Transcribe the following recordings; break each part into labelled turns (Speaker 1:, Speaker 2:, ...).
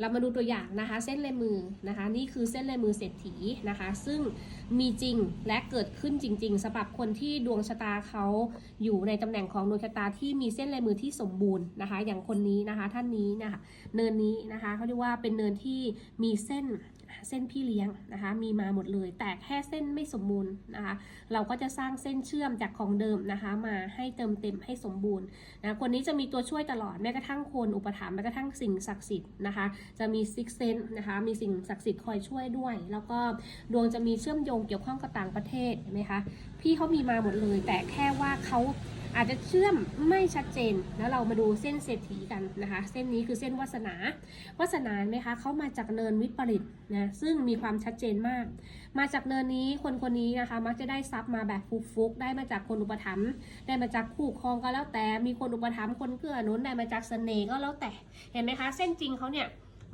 Speaker 1: เรามาดูตัวอย่างนะคะเส้นลายมือนะคะ นี่คือเส้นลายมือเศรษฐีนะคะ ซึ่งมีจริงและเกิดขึ้นจริง ๆสำหรับคนที่ดวงชะตาเขาอยู่ในตำแหน่งของดวงชะตาที่มีเส้นลายมือที่สมบูรณ์นะคะ อย่างคนนี้นะคะท่านนี้นะคะเนินนี้นะคะเขาเรียกว่าเป็นเนินที่มีเส้นเส้นพี่เลี้ยงนะคะมีมาหมดเลย แต่แค่เส้นไม่สมบูรณ์นะคะ เราก็จะสร้างเส้นเชื่อมจากของเดิมนะคะ มาให้เติมเต็มให้สมบูรณ์นะคนนี้จะมีตัวช่วยตลอดแม้กระทั่งคนอุปถัมภ์แม้กระทั่งสิ่งศักดิ์สิทธิ์นะคะจะมีซิกเซนนะคะ มีสิ่งศักดิ์สิทธิ์คอยช่วยด้วย แล้วก็ดวงจะมีเชื่อมโยงเกี่ยวข้องกับต่างประเทศเห็นไหมคะ พี่เขามีมาหมดเลย แต่แค่ว่าเขาอาจจะเชื่อมไม่ชัดเจน แล้วเรามาดูเส้นเศรษฐีกันนะคะ เส้นนี้คือเส้นวาสนา วาสนาไหมคะเขามาจากเนินวิปริตนะ ซึ่งมีความชัดเจนมาก มาจากเนินนี้คนคนนี้นะคะ มักจะได้ทรัพย์มาแบบฟุกๆ ได้มาจากคนอุปถัมภ์ ได้มาจากคู่ครองก็แล้วแต่ มีคนอุปถัมภ์คนเกื้อหนุน ได้มาจากเสน่ห์ก็แล้วแต่ เห็นไหมคะ เส้นจริงเขาเนี่ย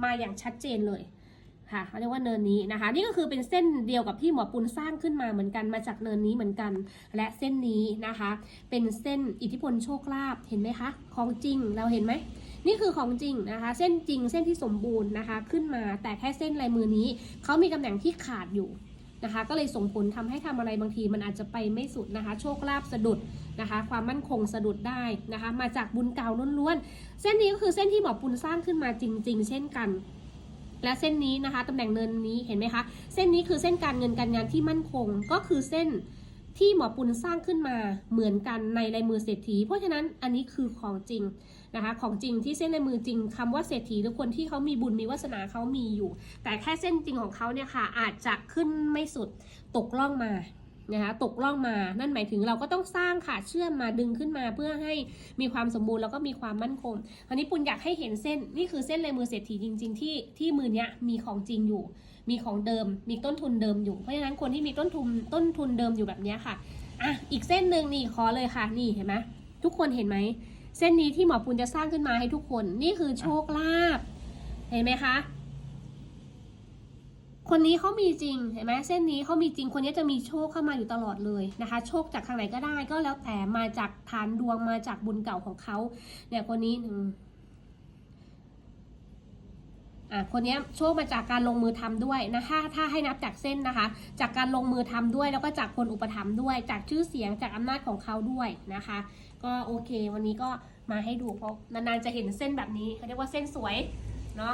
Speaker 1: มาอย่างชัดเจนเลยค่ะเขาเรียกว่าเนินนี้นะคะ นี่ก็คือเป็นเส้นเดียวกับที่หมอปุณสร้างขึ้นมาเหมือนกันมาจากเนินนี้เหมือนกัน และเส้นนี้นะคะ เป็นเส้นอิทธิพลโชคลาภเห็นไหมคะ ของจริงเราเห็นไหมนี่คือของจริงนะคะ เส้นจริงเส้นที่สมบูรณ์นะคะ ขึ้นมาแต่แค่เส้นลายมือนี้เขามีตำแหน่งที่ขาดอยู่ นะคะ ก็เลยส่งผลทำให้ทำอะไรบางทีมันอาจจะไปไม่สุดนะคะ โชคลาภสะดุดนะคะ ความมั่นคงสะดุดได้นะคะ มาจากบุญเก่าล้วนๆ เส้นนี้ก็คือเส้นที่หมอปุณสร้างขึ้นมาจริง ๆ เช่นกันและเส้นนี้นะคะตำแหน่งเนินนี้เห็นไหมคะ เส้นนี้คือเส้นการเงินการงานที่มั่นคง ก็คือเส้นที่หมอปุณสร้างขึ้นมาเหมือนกันในลายมือเศรษฐี เพราะฉะนั้นอันนี้คือของจริง นะคะของจริงที่เส้นลายมือจริงคำว่าเศรษฐีหรือคนที่เขามีบุญมีวาสนาเขามีอยู่ แต่แค่เส้นจริงของเขาเนี่ยค่ะอาจจะขึ้นไม่สุดตกล่องมานะคะตกล่องมานั่นหมายถึงเราก็ต้องสร้างค่ะเชื่อมมาดึงขึ้นมาเพื่อให้มีความสมบูรณ์แล้วก็มีความมั่นคงคราวนี้ปุณอยากให้เห็นเส้นนี่คือเส้นลายมือเศรษฐีจริง ๆ ที่ที่มือเนี้ยมีของจริงอยู่ มีของเดิม มีต้นทุนเดิมอยู่เพราะฉะนั้นคนที่มีต้นทุนต้นทุนเดิมอยู่แบบนี้ค่ะอะอีกเส้นหนึ่งนี่ขอเลยค่ะนี่เห็นไหมทุกคนเห็นไหม เส้นนี้ที่หมอปุณจะสร้างขึ้นมาให้ทุกคน นี่คือโชคลาภเห็นไหมคะ คนนี้เขามีจริงเห็นไหมเส้นนี้เขามีจริงคนนี้จะมีโชคเข้ามาอยู่ตลอดเลยนะคะ โชคจากทางไหนก็ได้ ก็แล้วแต่มาจากฐานดวงมาจากบุญเก่าของเขาเนี่ยคนนี้อะคนนี้โชคมาจากการลงมือทำด้วยนะคะถ้าให้นับจากเส้นนะคะ จากการลงมือทำด้วยแล้วก็จากคนอุปถัมภ์ด้วย จากชื่อเสียงจากอำนาจของเขาด้วยนะคะ ก็โอเค วันนี้ก็มาให้ดูเพราะนานๆจะเห็นเส้นแบบนี้เขาเรียกว่าเส้นสวยเนาะ